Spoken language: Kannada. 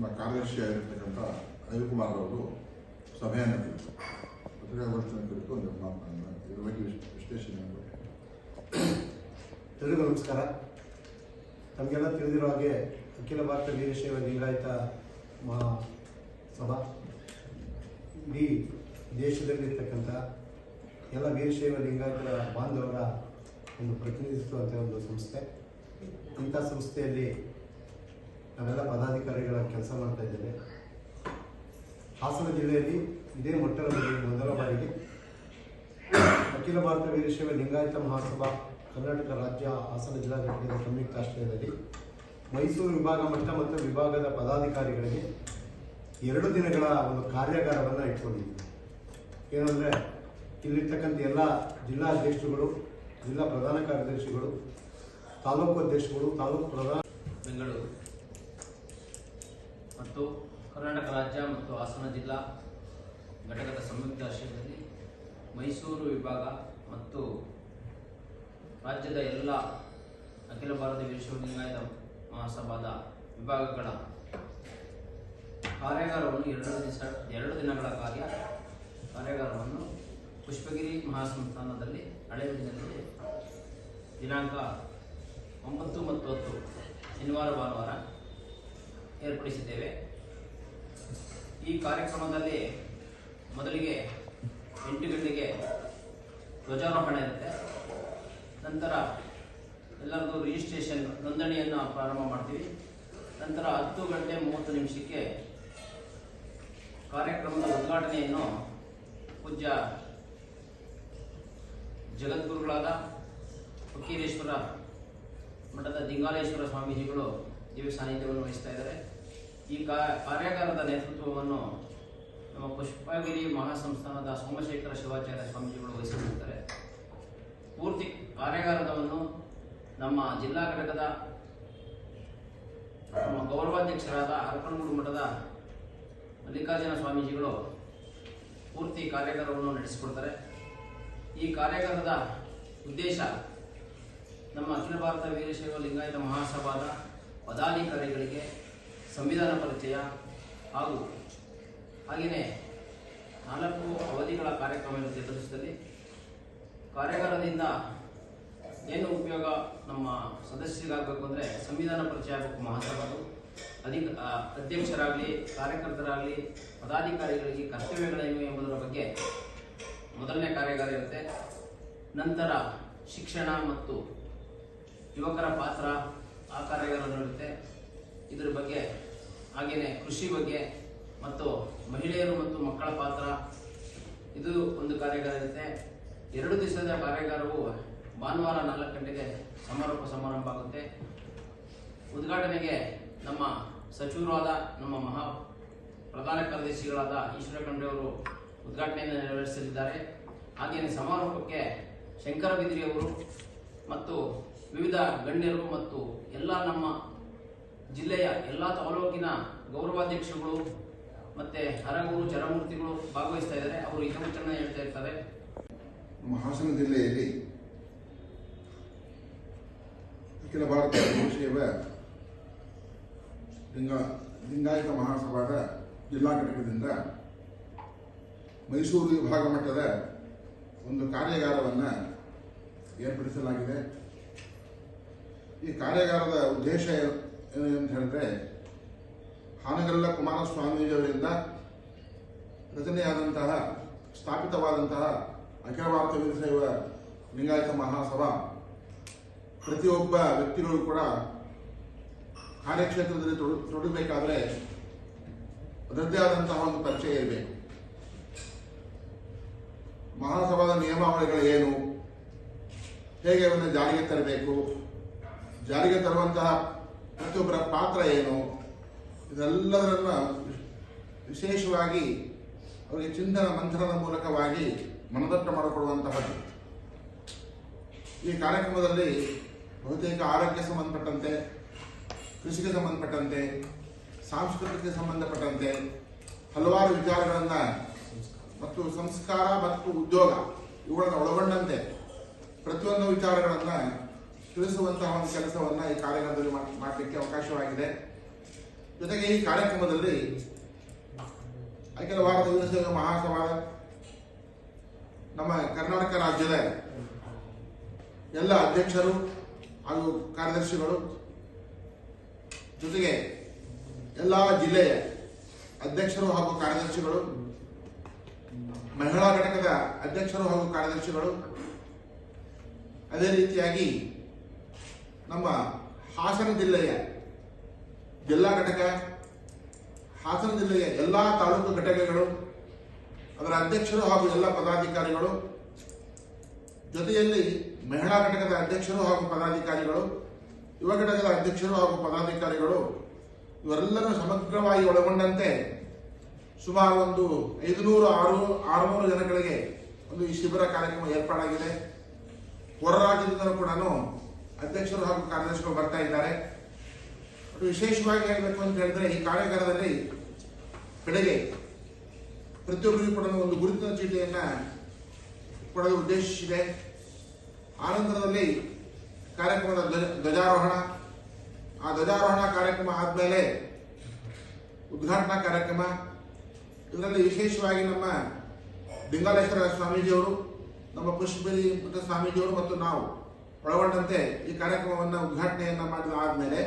ನಮ್ಮ ಕಾರ್ಯದರ್ಶಿಯಾಗಿರ್ತಕ್ಕಂಥ ರವಿಕುಮಾರ್ ಅವರು ಸಭೆಯನ್ನು ಕುರಿತು ಪತ್ರಿಕಾಗೋಷ್ಠಿಯನ್ನು ಕುರಿತು ಒಂದು ಮಾತನ್ನು ಇದ್ರ ಬಗ್ಗೆ ವಿಶ್- ವಿಶ್ಲೇಷಣೆ ಎಲ್ರಿಗೂ ನಮಸ್ಕಾರ ನಮಗೆಲ್ಲ ತಿಳಿದಿರೋ ಹಾಗೆ ಅಖಿಲ ಭಾರತ ವೀರಶೈವ ಲಿಂಗಾಯತ ಮಹಾಸಭಾ ಇಡೀ ದೇಶದಲ್ಲಿರ್ತಕ್ಕಂಥ ಎಲ್ಲ ವೀರಶೈವ ಲಿಂಗಾಯತರ ಬಾಂಧವರ ಒಂದು ಪ್ರತಿನಿಧಿಸುವಂಥ ಒಂದು ಸಂಸ್ಥೆ ಇಂಥ ಸಂಸ್ಥೆಯಲ್ಲಿ ನಾವೆಲ್ಲ ಪದಾಧಿಕಾರಿಗಳ ಕೆಲಸ ಮಾಡ್ತಾ ಇದ್ದೇವೆ. ಹಾಸನ ಜಿಲ್ಲೆಯಲ್ಲಿ ಇದೇ ಮೊಟ್ಟ ಮೊದಲ ಬಾರಿಗೆ ಅಖಿಲ ಭಾರತ ವೀರಶೈವ ಲಿಂಗಾಯತ ಮಹಾಸಭಾ ಕರ್ನಾಟಕ ರಾಜ್ಯ ಹಾಸನ ಜಿಲ್ಲಾ ಘಟಕದ ಸಂಯುಕ್ತ ಆಶ್ರಯದಲ್ಲಿ ಮೈಸೂರು ವಿಭಾಗ ಮಟ್ಟ ಮತ್ತು ವಿಭಾಗದ ಪದಾಧಿಕಾರಿಗಳಿಗೆ ಎರಡು ದಿನಗಳ ಒಂದು ಕಾರ್ಯಾಗಾರವನ್ನು ಇಟ್ಕೊಂಡಿದ್ದೀವಿ. ಏನಂದರೆ, ಇಲ್ಲಿರ್ತಕ್ಕಂಥ ಎಲ್ಲ ಜಿಲ್ಲಾ ಅಧ್ಯಕ್ಷರುಗಳು, ಜಿಲ್ಲಾ ಪ್ರಧಾನ ಕಾರ್ಯದರ್ಶಿಗಳು, ತಾಲೂಕು ಅಧ್ಯಕ್ಷರುಗಳು, ತಾಲೂಕು ಪ್ರಧಾನ ಬೆಂಗಳೂರು. ಮತ್ತು ಕರ್ನಾಟಕ ರಾಜ್ಯ ಮತ್ತು ಹಾಸನ ಜಿಲ್ಲಾ ಘಟಕದ ಸಂಯುಕ್ತ ಆಶ್ರಯದಲ್ಲಿ ಮೈಸೂರು ವಿಭಾಗ ಮತ್ತು ರಾಜ್ಯದ ಎಲ್ಲ ಅಖಿಲ ಭಾರತ ವಿಶ್ವವಿದ್ಯಾಲಯದ ಮಹಾಸಭಾದ ವಿಭಾಗಗಳ ಕಾರ್ಯಾಗಾರವನ್ನು ಎರಡು ದಿವಸ ಎರಡು ದಿನಗಳ ಕಾರ್ಯ ಕಾರ್ಯಾಗಾರವನ್ನು ಪುಷ್ಪಗಿರಿ ಮಹಾಸಂಸ್ಥಾನದಲ್ಲಿ ದಿನದಲ್ಲಿ ದಿನಾಂಕ ಒಂಬತ್ತು ಮತ್ತು ಹತ್ತು ಶನಿವಾರ ಭಾನುವಾರ ಏರ್ಪಡಿಸಿದ್ದೇವೆ. ಈ ಕಾರ್ಯಕ್ರಮದಲ್ಲಿ ಮೊದಲಿಗೆ ಎಂಟು ಗಂಟೆಗೆ ಧ್ವಜಾರೋಹಣ ಇರುತ್ತೆ. ನಂತರ ಎಲ್ಲರಿಗೂ ರಿಜಿಸ್ಟ್ರೇಷನ್ ನೋಂದಣಿಯನ್ನು ಪ್ರಾರಂಭ ಮಾಡ್ತೀವಿ. ನಂತರ ಹತ್ತು ಗಂಟೆ ಮೂವತ್ತು ನಿಮಿಷಕ್ಕೆ ಕಾರ್ಯಕ್ರಮದ ಉದ್ಘಾಟನೆಯನ್ನು ಪೂಜ್ಯ ಜಗದ್ಗುರುಗಳಾದ ಫಕೀರೇಶ್ವರ ಮಠದ ದಿಂಗಾಲೇಶ್ವರ ಸ್ವಾಮೀಜಿಗಳು ದಿವ್ಯ ಸಾನ್ನಿಧ್ಯವನ್ನು ವಹಿಸ್ತಾ ಇದ್ದಾರೆ. ಈ ಕಾರ್ಯಾಗಾರದ ನೇತೃತ್ವವನ್ನು ನಮ್ಮ ಪುಷ್ಪಗಿರಿ ಮಹಾಸಂಸ್ಥಾನದ ಸೋಮಶೇಖರ ಶಿವಾಚಾರ್ಯ ಸ್ವಾಮೀಜಿಗಳು ವಹಿಸಿರುತ್ತಾರೆ. ಪೂರ್ತಿ ಕಾರ್ಯಾಗಾರದವನ್ನು ನಮ್ಮ ಜಿಲ್ಲಾ ಘಟಕದ ನಮ್ಮ ಗೌರವಾಧ್ಯಕ್ಷರಾದ ಹರಪನಗೂಡು ಮಠದ ಮಲ್ಲಿಕಾರ್ಜುನ ಸ್ವಾಮೀಜಿಗಳು ಪೂರ್ತಿ ಕಾರ್ಯಾಗಾರವನ್ನು ನಡೆಸಿಕೊಡ್ತಾರೆ. ಈ ಕಾರ್ಯಾಗಾರದ ಉದ್ದೇಶ ನಮ್ಮ ಅಖಿಲ ಭಾರತ ವೀರಶೈವ ಲಿಂಗಾಯತ ಮಹಾಸಭಾದ ಪದಾಧಿಕಾರಿಗಳಿಗೆ ಸಂವಿಧಾನ ಪರಿಚಯ ಹಾಗೂ ಹಾಗೆಯೇ ನಾಲ್ಕು ಅವಧಿಗಳ ಕಾರ್ಯಕ್ರಮ ಇರುತ್ತೆ ಪ್ರದೇಶದಲ್ಲಿ ಕಾರ್ಯಾಗಾರದಿಂದ ಏನು ಉಪಯೋಗ ನಮ್ಮ ಸದಸ್ಯರಿಗಾಗಬೇಕು ಅಂದರೆ ಸಂವಿಧಾನ ಪರಿಚಯ ಆಗಬೇಕು ಮಹತ್ವದ್ದು ಅಧಿಕ ಅಧ್ಯಕ್ಷರಾಗಲಿ, ಕಾರ್ಯಕರ್ತರಾಗಲಿ, ಪದಾಧಿಕಾರಿಗಳಿಗೆ ಕರ್ತವ್ಯಗಳೇನು ಎಂಬುದರ ಬಗ್ಗೆ ಮೊದಲನೇ ಕಾರ್ಯಾಗಾರ ಇರುತ್ತೆ. ನಂತರ ಶಿಕ್ಷಣ ಮತ್ತು ಯುವಕರ ಪಾತ್ರ ಆ ಕಾರ್ಯಾಗಾರ ನಡೆಯುತ್ತೆ ಇದರ ಬಗ್ಗೆ ಹಾಗೆಯೇ ಕೃಷಿ ಬಗ್ಗೆ ಮತ್ತು ಮಹಿಳೆಯರು ಮತ್ತು ಮಕ್ಕಳ ಪಾತ್ರ, ಇದು ಒಂದು ಕಾರ್ಯಾಗಾರ ಇರುತ್ತೆ ಎರಡು ದಿವಸದ ಕಾರ್ಯಾಗಾರವು ಭಾನುವಾರ ನಾಲ್ಕು ಗಂಟೆಗೆ ಸಮಾರೋಪ ಸಮಾರಂಭ ಆಗುತ್ತೆ. ಉದ್ಘಾಟನೆಗೆ ನಮ್ಮ ಸಚಿವರಾದ ನಮ್ಮ ಮಹಾ ಪ್ರಧಾನ ಕಾರ್ಯದರ್ಶಿಗಳಾದ ಈಶ್ವರ ಖಂಡ್ರೆ ಅವರು ಉದ್ಘಾಟನೆಯನ್ನು ನೆರವೇರಿಸಲಿದ್ದಾರೆ. ಹಾಗೆಯೇ ಸಮಾರೋಪಕ್ಕೆ ಶಂಕರ ಬಿದ್ರಿಯವರು ಮತ್ತು ವಿವಿಧ ಗಣ್ಯರು ಮತ್ತು ಎಲ್ಲ ನಮ್ಮ ಜಿಲ್ಲೆಯ ಎಲ್ಲ ತಾಲೂಕಿನ ಗೌರವಾಧ್ಯಕ್ಷರುಗಳು ಮತ್ತೆ ಹರಗೂರು ಚರಮೂರ್ತಿಗಳು ಭಾಗವಹಿಸ್ತಾ ಇದ್ದಾರೆ. ಅವರು ಹಿತವಚನ ಹೇಳ್ತಾ ಇರ್ತಾರೆ. ಹಾಸನ ಜಿಲ್ಲೆಯಲ್ಲಿ ಅಖಿಲ ಭಾರತ ಲಿಂಗಾಯತ ಮಹಾಸಭಾದ ಜಿಲ್ಲಾ ಘಟಕದಿಂದ ಮೈಸೂರು ವಿಭಾಗ ಮಟ್ಟದ ಒಂದು ಕಾರ್ಯಾಗಾರವನ್ನು ಏರ್ಪಡಿಸಲಾಗಿದೆ. ಈ ಕಾರ್ಯಾಗಾರದ ಉದ್ದೇಶ ಅಂತ ಹೇಳಿದ್ರೆ, ಹಾನಗಲ್ಲ ಕುಮಾರಸ್ವಾಮೀಜಿಯವರಿಂದ ರಚನೆಯಾದಂತಹ, ಸ್ಥಾಪಿತವಾದಂತಹ ಅಖಿಲ ಭಾರತ ವೀರಶೈವ ಲಿಂಗಾಯತ ಮಹಾಸಭಾ, ಪ್ರತಿಯೊಬ್ಬ ವ್ಯಕ್ತಿಗಳು ಕೂಡ ಕಾರ್ಯಕ್ಷೇತ್ರದಲ್ಲಿ ತೊಡ, ತೊಡಗಬೇಕಾದ್ರೆ ಅದರದ್ದೇ ಆದಂತಹ ಒಂದು ಪರಿಚಯ ಇರಬೇಕು ಮಹಾಸಭಾದ ನಿಯಮಾವಳಿಗಳು ಏನು? ಹೇಗೆ ಅದನ್ನು ಜಾರಿಗೆ ತರಬೇಕು? ಜಾರಿಗೆ ತರುವಂತಹ ಪ್ರತಿಯೊಬ್ಬರ ಪಾತ್ರ ಏನು? ಇದೆಲ್ಲದರನ್ನ ವಿಶೇಷವಾಗಿ ಅವರಿಗೆ ಚಿಂತನ ಮಂಥನದ ಮೂಲಕವಾಗಿ ಮನದಟ್ಟ ಮಾಡಿಕೊಡುವಂತಹದ್ದು ಈ ಕಾರ್ಯಕ್ರಮದಲ್ಲಿ ಬಹುತೇಕ ಆರೋಗ್ಯ ಸಂಬಂಧಪಟ್ಟಂತೆ, ಕೃಷಿಗೆ ಸಂಬಂಧಪಟ್ಟಂತೆ ಸಾಂಸ್ಕೃತಿಕ ಸಂಬಂಧಪಟ್ಟಂತೆ ಹಲವಾರು ವಿಚಾರಗಳನ್ನು ಮತ್ತು ಸಂಸ್ಕಾರ ಮತ್ತು ಉದ್ಯೋಗ ಇವುಗಳನ್ನು ಒಳಗೊಂಡಂತೆ ಪ್ರತಿಯೊಂದು ವಿಚಾರಗಳನ್ನ ತಿಳಿಸುವಂತಹ ಒಂದು ಕೆಲಸವನ್ನ ಈ ಕಾರ್ಯಕ್ರಮದಲ್ಲಿ ಮಾಡ್- ಮಾಡಲಿಕ್ಕೆ ಅವಕಾಶವಾಗಿದೆ. ಜೊತೆಗೆ ಈ ಕಾರ್ಯಕ್ರಮದಲ್ಲಿ ಅಖಿಲ ಭಾರತ ವೀರಶೈವ ಮಹಾಸಭಾ ನಮ್ಮ ಕರ್ನಾಟಕ ರಾಜ್ಯದ ಎಲ್ಲ ಅಧ್ಯಕ್ಷರು ಹಾಗೂ ಕಾರ್ಯದರ್ಶಿಗಳು ಜೊತೆಗೆ ಎಲ್ಲ ಜಿಲ್ಲೆಯ ಅಧ್ಯಕ್ಷರು ಹಾಗೂ ಕಾರ್ಯದರ್ಶಿಗಳು, ಮಹಿಳಾ ಘಟಕದ ಅಧ್ಯಕ್ಷರು ಹಾಗೂ ಕಾರ್ಯದರ್ಶಿಗಳು, ಅದೇ ರೀತಿಯಾಗಿ ನಮ್ಮ ಹಾಸನ ಜಿಲ್ಲೆಯ ಜಿಲ್ಲಾ ಘಟಕ, ಹಾಸನ ಜಿಲ್ಲೆಯ ಎಲ್ಲ ತಾಲೂಕು ಘಟಕಗಳು, ಅದರ ಅಧ್ಯಕ್ಷರು ಹಾಗೂ ಎಲ್ಲ ಪದಾಧಿಕಾರಿಗಳು, ಜೊತೆಯಲ್ಲಿ ಮಹಿಳಾ ಘಟಕದ ಅಧ್ಯಕ್ಷರು ಹಾಗೂ ಪದಾಧಿಕಾರಿಗಳು, ಯುವ ಘಟಕದ ಅಧ್ಯಕ್ಷರು ಹಾಗೂ ಪದಾಧಿಕಾರಿಗಳು, ಇವರೆಲ್ಲರೂ ಸಮಗ್ರವಾಗಿ ಒಳಗೊಂಡಂತೆ ಸುಮಾರು ಒಂದು ಐದುನೂರು ಆರು, ಆರುನೂರು ಜನಗಳಿಗೆ ಒಂದು ಈ ಶಿಬಿರ ಕಾರ್ಯಕ್ರಮ ಏರ್ಪಾಡಾಗಿದೆ. ಹೊರ ರಾಜ್ಯದಿಂದಲೂ ಕೂಡ ಅಧ್ಯಕ್ಷರು ಹಾಗೂ ಕಾರ್ಯದರ್ಶಿಗಳು ಬರ್ತಾ ಇದ್ದಾರೆ. ವಿಶೇಷವಾಗಿ ಹೇಳಬೇಕು ಅಂತ ಹೇಳಿದ್ರೆ ಈ ಕಾರ್ಯಾಗಾರದಲ್ಲಿ ಬೆಳಗ್ಗೆ ಪ್ರತಿಯೊಬ್ಬರಿಗೂ ಕೂಡ ಒಂದು ಗುರುತಿನ ಚೀಟಿಯನ್ನ ಕೊಡಲು ಉದ್ದೇಶಿಸಿದೆ ಆನಂತರದಲ್ಲಿ ಕಾರ್ಯಕ್ರಮದ ಧ್ವಜ- ಧ್ವಜಾರೋಹಣ. ಆ ಧ್ವಜಾರೋಹಣ ಕಾರ್ಯಕ್ರಮ ಆದಮೇಲೆ ಉದ್ಘಾಟನಾ ಕಾರ್ಯಕ್ರಮ. ಇದರಲ್ಲಿ ವಿಶೇಷವಾಗಿ ನಮ್ಮ ಲಿಂಗಾಲೇಶ್ವರ ಸ್ವಾಮೀಜಿಯವರು, ನಮ್ಮ ಪುಷ್ಪಿ ಮತ್ತು ಸ್ವಾಮೀಜಿಯವರು ಮತ್ತು ನಾವು ಒಳಗೊಂಡಂತೆ ಈ ಕಾರ್ಯಕ್ರಮವನ್ನು ಉದ್ಘಾಟನೆಯನ್ನು ಮಾಡಿದ ಆದಮೇಲೆ